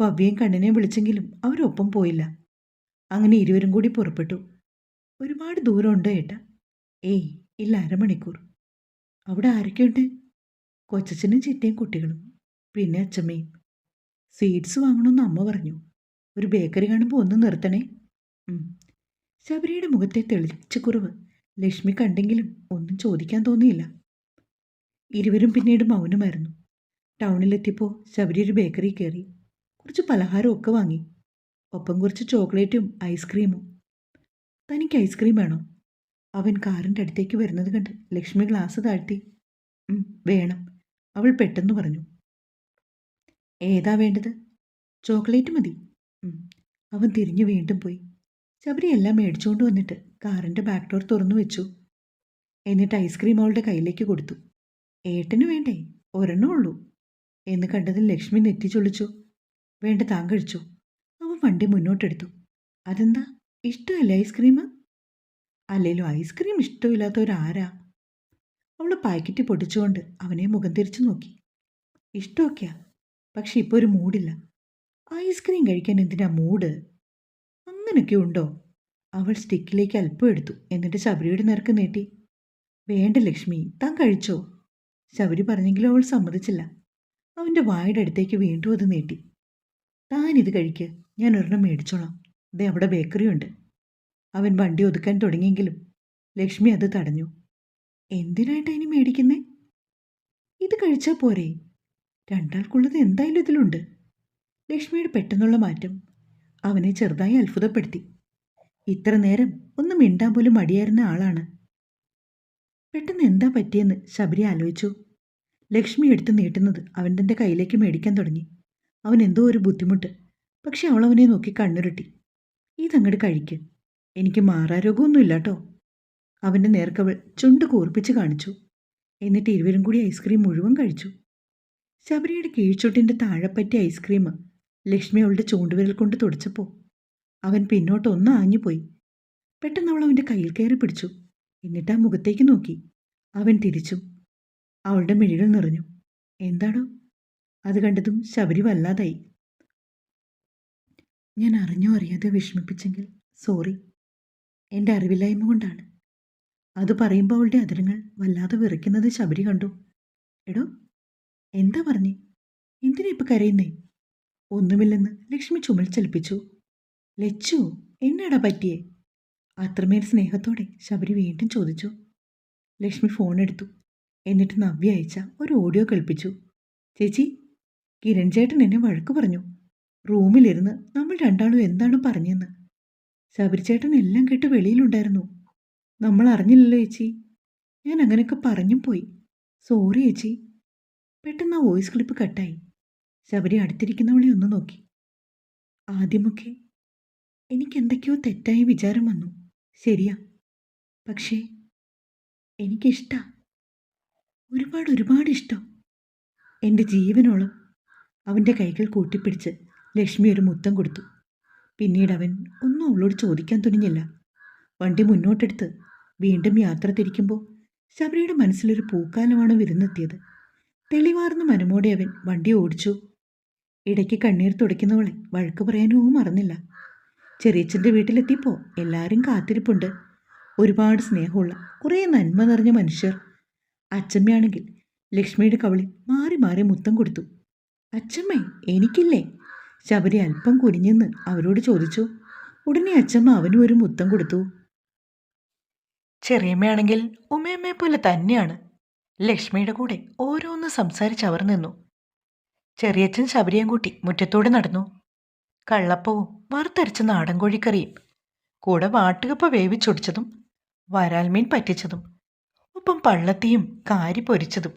Speaker 1: ഭവ്യയും കണ്ണിനെ വിളിച്ചെങ്കിലും അവരൊപ്പം പോയില്ല. അങ്ങനെ ഇരുവരും കൂടി പുറപ്പെട്ടു. ഒരുപാട് ദൂരമുണ്ട് ഏട്ടാ. ഏയ് ഇല്ല അരമണിക്കൂർ. അവിടെ ആരൊക്കെയുണ്ട്? കൊച്ചച്ഛനും ചിറ്റയും കുട്ടികളും പിന്നെ അച്ചമ്മയും സ്വീറ്റ്സ് വാങ്ങണമെന്ന് അമ്മ പറഞ്ഞു. ഒരു ബേക്കറി കാണുമ്പോൾ ഒന്ന് നിർത്തണേ. ശബരിയുടെ മുഖത്തെ തെളിച്ച കുറവ് ലക്ഷ്മി കണ്ടെങ്കിലും ഒന്നും ചോദിക്കാൻ തോന്നിയില്ല. ഇരുവരും പിന്നീട് മൗനമായിരുന്നു. ടൗണിലെത്തിയപ്പോൾ ശബരി ഒരു ബേക്കറി കയറി. കുറച്ച് പലഹാരമൊക്കെ വാങ്ങി. ഒപ്പം കുറച്ച് ചോക്ലേറ്റും ഐസ്ക്രീമും. തനിക്ക് ഐസ്ക്രീം വേണോ? അവൻ കാറിന്റെ അടുത്തേക്ക് വരുന്നത് കണ്ട് ലക്ഷ്മി ഗ്ലാസ് താഴ്ത്തി. വേണം അവൾ പെട്ടെന്ന് പറഞ്ഞു. ഏതാ വേണ്ടത്? ചോക്ലേറ്റ് മതി. അവൻ തിരിഞ്ഞു വീണ്ടും പോയി. ശബരി എല്ലാം മേടിച്ചുകൊണ്ട് വന്നിട്ട് കാറിന്റെ ബാക്ക് ഡോർ തുറന്നു വെച്ചു. എന്നിട്ട് ഐസ്ക്രീം അവളുടെ കയ്യിലേക്ക് കൊടുത്തു. ഏട്ടന് വേണ്ടേ? ഒരെണ്ണം ഉള്ളൂ എന്ന് കണ്ടതിൽ ലക്ഷ്മി നെറ്റി ചൊളിച്ചു. വേണ്ട താൻ കഴിച്ചു. അവൻ വണ്ടി മുന്നോട്ടെടുത്തു. അതെന്താ? ഇഷ്ടമല്ലേ ഐസ്ക്രീം അല്ലേലും ഐസ്ക്രീം ഇഷ്ടമില്ലാത്തവരാരാ? അവൾ പാക്കറ്റ് പൊട്ടിച്ചുകൊണ്ട് അവനെ മുഖം തിരിച്ചു നോക്കി. ഇഷ്ടമൊക്കെയാ പക്ഷെ ഇപ്പോൾ ഒരു മൂഡില്ല ഐസ്ക്രീം കഴിക്കാൻ എന്തിനാ മൂഡ് അങ്ങനെയൊക്കെ ഉണ്ടോ? അവൾ സ്റ്റിക്കിലേക്ക് അല്പം എടുത്തു എന്നിട്ട് ശബരിയുടെ നേർക്ക് നീട്ടി. വേണ്ട ലക്ഷ്മി താൻ കഴിച്ചോ? ശബരി പറഞ്ഞെങ്കിലും അവൾ സമ്മതിച്ചില്ല. അവന്റെ വായുടെ അടുത്തേക്ക് വീണ്ടും അത് നീട്ടി. താൻ ഇത് കഴിക്ക് ഞാൻ ഒരെണ്ണം മേടിച്ചോളാം. ദേ അവിടെ ബേക്കറി ഉണ്ട് അവൻ വണ്ടി ഒതുക്കാൻ തുടങ്ങിയെങ്കിലും ലക്ഷ്മി അത് തടഞ്ഞു. എന്തിനായിട്ടാ ഇനി മേടിക്കുന്നേ? ഇത് കഴിച്ചാൽ പോരെ. രണ്ടാൾക്കുള്ളത് എന്തായാലും ഇതിലുണ്ട്. ലക്ഷ്മിയുടെ പെട്ടെന്നുള്ള മാറ്റം അവനെ ചെറുതായി അത്ഭുതപ്പെടുത്തി. ഇത്ര നേരം ഒന്ന് മിണ്ടാൻ പോലും മടിയായിരുന്ന ആളാണ്. പെട്ടെന്ന് എന്താ പറ്റിയെന്ന് ശബരി ആലോചിച്ചു. ലക്ഷ്മി എടുത്ത് നീട്ടുന്നത് അവൻ തന്റെ കയ്യിലേക്ക് മേടിക്കാൻ തുടങ്ങി. അവൻ എന്തോ ഒരു ബുദ്ധിമുട്ട്. പക്ഷെ അവൾ അവനെ നോക്കി കണ്ണുരുട്ടി. ഇതങ്ങോട്ട് കഴിക്ക്. എനിക്ക് മാറാരോഗമൊന്നുമില്ല കേട്ടോ അവന്റെ നേർക്കവൾ ചുണ്ട് കൂർപ്പിച്ച് കാണിച്ചു. എന്നിട്ട് ഇരുവരും കൂടി ഐസ്ക്രീം മുഴുവൻ കഴിച്ചു. ശബരിയുടെ കീഴ്ച്ചൊട്ടിന്റെ താഴെപ്പറ്റിയ ഐസ്ക്രീം ലക്ഷ്മി അവളുടെ ചൂണ്ടുവിരൽ കൊണ്ട് തുടച്ചപ്പോൾ അവൻ പിന്നോട്ട് ഒന്ന് ആഞ്ഞുപോയി. പെട്ടെന്ന് അവൾ അവന്റെ കയ്യിൽ കയറി പിടിച്ചു. എന്നിട്ട് ആ മുഖത്തേക്ക് നോക്കി. അവൻ തിരിച്ചു അവളുടെ മിഴികൾ നിറഞ്ഞു. എന്താടോ? അത് കണ്ടതും ശബരി വല്ലാതായി. ഞാൻ അറിഞ്ഞോ അറിയാതെ വിഷമിപ്പിച്ചെങ്കിൽ? സോറി. എന്റെ അറിവില്ലായ്മ കൊണ്ടാണ്. അത് പറയുമ്പോൾ അവളുടെ അതിരങ്ങൾ വല്ലാതെ വിറയ്ക്കുന്നത് ശബരി കണ്ടു. എടോ എന്താ പറഞ്ഞേ? എന്തിനാ ഇപ്പം കരയുന്നേ? ഒന്നുമില്ലെന്ന് ലക്ഷ്മി ചുമൽ ചലിപ്പിച്ചു. ലച്ചു എന്നാടാ പറ്റിയേ? അത്രമേൽ സ്നേഹത്തോടെ ശബരി വീണ്ടും ചോദിച്ചു. ലക്ഷ്മി ഫോൺ എടുത്തു. എന്നിട്ട് നവ്യ അയച്ച ഒരു ഓഡിയോ കേൾപ്പിച്ചു. ചേച്ചി കിരൺ ചേട്ടൻ എന്നെ വഴക്ക് പറഞ്ഞു. റൂമിലിരുന്ന് നമ്മൾ രണ്ടാളും എന്താണ് പറഞ്ഞെന്ന്. ശബരി ചേട്ടൻ എല്ലാം കേട്ട് വെളിയിലുണ്ടായിരുന്നു. നമ്മൾ അറിഞ്ഞില്ലല്ലോ ചേച്ചി. ഞാൻ അങ്ങനെയൊക്കെ പറഞ്ഞും പോയി. സോറി ചേച്ചി. പെട്ടെന്ന് ആ വോയിസ് ക്ലിപ്പ് കട്ടായി. ശബരി അടുത്തിരിക്കുന്നവളെ ഒന്ന് നോക്കി. ആദ്യമൊക്കെ എനിക്ക് എന്തൊക്കെയോ തെറ്റായ വിചാരം വന്നു. ശരിയാ. പക്ഷേ എനിക്കിഷ്ടാ. ഒരുപാട് ഒരുപാട് ഇഷ്ടം. എന്റെ ജീവനോളം അവന്റെ കൈകൾ കൂട്ടിപ്പിടിച്ച് ലക്ഷ്മി ഒരു മുത്തം കൊടുത്തു. പിന്നീട് അവൻ ഒന്നും അവളോട് ചോദിക്കാൻ തുനിഞ്ഞില്ല. വണ്ടി മുന്നോട്ടെടുത്ത് വീണ്ടും യാത്ര തിരിക്കുമ്പോൾ ശബരിയുടെ മനസ്സിലൊരു പൂക്കാലമാണ് വിരുന്നെത്തിയത്. തെളിവാർന്ന മനമോടെ അവൻ വണ്ടി ഓടിച്ചു. ഇടയ്ക്ക് കണ്ണീർ തുടയ്ക്കുന്നവളെ വഴക്ക് പറയാനോ മറന്നില്ല. ചെറിയച്ഛന്റെ വീട്ടിലെത്തിയപ്പോൾ എല്ലാവരും കാത്തിരിപ്പുണ്ട്. ഒരുപാട് സ്നേഹമുള്ള കുറേ നന്മ നിറഞ്ഞ മനുഷ്യർ. അച്ചമ്മയാണെങ്കിൽ ലക്ഷ്മിയുടെ കവളി മാറി മാറി മുത്തം കൊടുത്തു. അച്ഛമ്മേ എനിക്കില്ലേ? ശബരി അല്പം കുനിഞ്ഞെന്ന് അവരോട് ചോദിച്ചു ഉടനെ അച്ഛമ്മ അവനും ഒരു മുത്തം കൊടുത്തു. ചെറിയമ്മയാണെങ്കിൽ ഉമ്മയമ്മയെ പോലെ തന്നെയാണ്. ലക്ഷ്മിയുടെ കൂടെ ഓരോന്ന് സംസാരിച്ച് അവർ നിന്നു. ചെറിയച്ഛൻ ശബരിയും കൂട്ടി മുറ്റത്തോടെ നടന്നു. കള്ളപ്പവും വറുത്തരച്ച നാടൻ കോഴിക്കറിയും കൂടെ വാട്ടുകപ്പ വേവിച്ചൊടിച്ചതും വരാൽമീൻ പറ്റിച്ചതും ഒപ്പം പള്ളത്തിയും കാരി പൊരിച്ചതും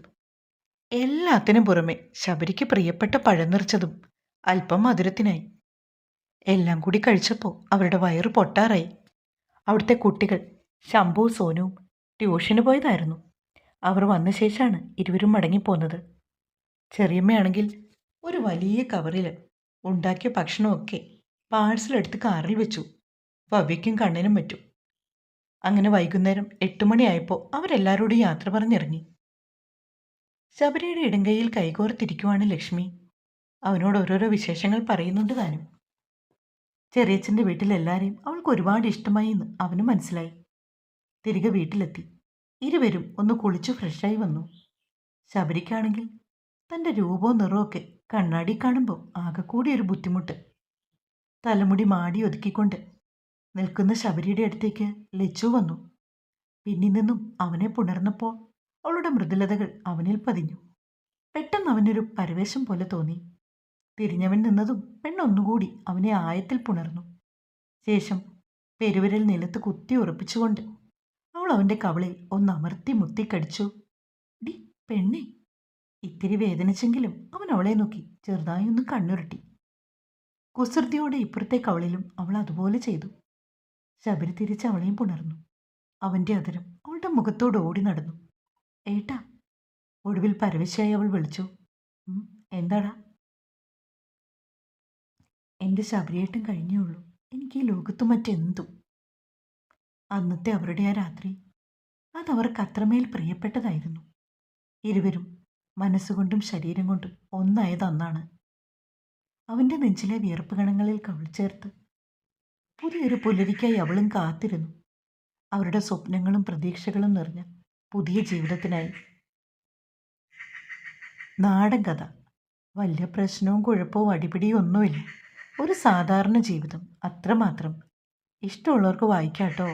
Speaker 1: എല്ലാത്തിനും പുറമെ ശബരിക്ക് പ്രിയപ്പെട്ട പഴം നിറച്ചതും അല്പം മധുരത്തിനായി. എല്ലാം കൂടി കഴിച്ചപ്പോൾ അവരുടെ വയറ് പൊട്ടാറായി. അവിടുത്തെ കുട്ടികൾ ശംഭു സോനുവും ട്യൂഷന് പോയതായിരുന്നു. അവർ വന്ന ശേഷമാണ് ഇരുവരും മടങ്ങിപ്പോന്നത്. ചെറിയമ്മയാണെങ്കിൽ ഒരു വലിയ കവറിൽ ഉണ്ടാക്കിയ ഭക്ഷണമൊക്കെ പാഴ്സലെടുത്ത് കാറിൽ വെച്ചു. വവ്യയ്ക്കും കണ്ണിനും പറ്റും. അങ്ങനെ വൈകുന്നേരം എട്ട് മണിയായപ്പോൾ അവരെല്ലാവരോടും യാത്ര പറഞ്ഞിറങ്ങി. ശബരിയുടെ ഇടങ്കയിൽ കൈകോർത്തിരിക്കുവാണ് ലക്ഷ്മി. അവനോട് ഓരോരോ വിശേഷങ്ങൾ പറയുന്നുണ്ട് താനും. ചെറിയച്ഛന്റെ വീട്ടിലെല്ലാവരെയും അവൾക്ക് ഒരുപാട് ഇഷ്ടമായി എന്ന് അവന് മനസ്സിലായി. തിരികെ വീട്ടിലെത്തി. ഇരുവരും ഒന്ന് കുളിച്ചു ഫ്രഷായി വന്നു. ശബരിക്കാണെങ്കിൽ തന്റെ രൂപവും നിറവും ഒക്കെ കണ്ണാടി കാണുമ്പോൾ ആകെ കൂടി ഒരു ബുദ്ധിമുട്ട്. തലമുടി മാടി ഒതുക്കിക്കൊണ്ട് നിൽക്കുന്ന ശബരിയുടെ അടുത്തേക്ക് ലച്ചു വന്നു. പിന്നിൽ നിന്നും അവനെ പുണർന്നപ്പോൾ അവളുടെ മൃദുലതകൾ അവനിൽ പതിഞ്ഞു. പെട്ടെന്ന് അവനൊരു പരവേശം പോലെ തോന്നി. തിരിഞ്ഞവൻ നിന്നതും പെണ്ണൊന്നുകൂടി അവനെ ആയത്തിൽ പുണർന്നു. ശേഷം പെരുവിരൽ നിലത്ത് കുത്തി ഉറപ്പിച്ചുകൊണ്ട് അവൾ അവന്റെ കവളിൽ ഒന്ന് അമർത്തി മുത്തിക്കടിച്ചു ഡി പെണ്ണേ. ഇത്തിരി വേദനിച്ചെങ്കിലും അവൻ അവളെ നോക്കി ചെറുതായി ഒന്ന് കണ്ണുരുട്ടി. കുസൃതിയോടെ ഇപ്പുറത്തെ കവളിലും അവൾ അതുപോലെ ചെയ്തു. ശബരി തിരിച്ച് അവളെയും പുണർന്നു. അവന്റെ അതിരം അവളുടെ മുഖത്തോട് ഓടി നടന്നു. ഏട്ടാ ഒടുവിൽ പരവശയായി അവൾ വിളിച്ചു. എന്താടാ? എന്റെ ശബരിയേട്ടം കഴിഞ്ഞേ ഉള്ളൂ. എനിക്ക് ഈ ലോകത്ത് മറ്റെന്തും? അന്നത്തെ അവരുടെ ആ രാത്രി അതവർക്ക് അത്രമേൽ പ്രിയപ്പെട്ടതായിരുന്നു. ഇരുവരും മനസ്സുകൊണ്ടും ശരീരം കൊണ്ടും ഒന്നായത് അന്നാണ്. അവന്റെ നെഞ്ചിലെ വിയർപ്പ് കണങ്ങളിൽ കവിളിച്ചേർത്ത് ചേർത്ത് പുതിയൊരു പുലരിക്കായി അവളും കാത്തിരുന്നു. അവരുടെ സ്വപ്നങ്ങളും പ്രതീക്ഷകളും നിറഞ്ഞ പുതിയ ജീവിതത്തിനായി. നാടൻ കഥ. വലിയ പ്രശ്നവും കുഴപ്പവും അടിപിടിയും ഒന്നുമില്ല. ഒരു സാധാരണ ജീവിതം അത്രമാത്രം. ഇഷ്ടമുള്ളവർക്ക് വായിക്കാട്ടോ.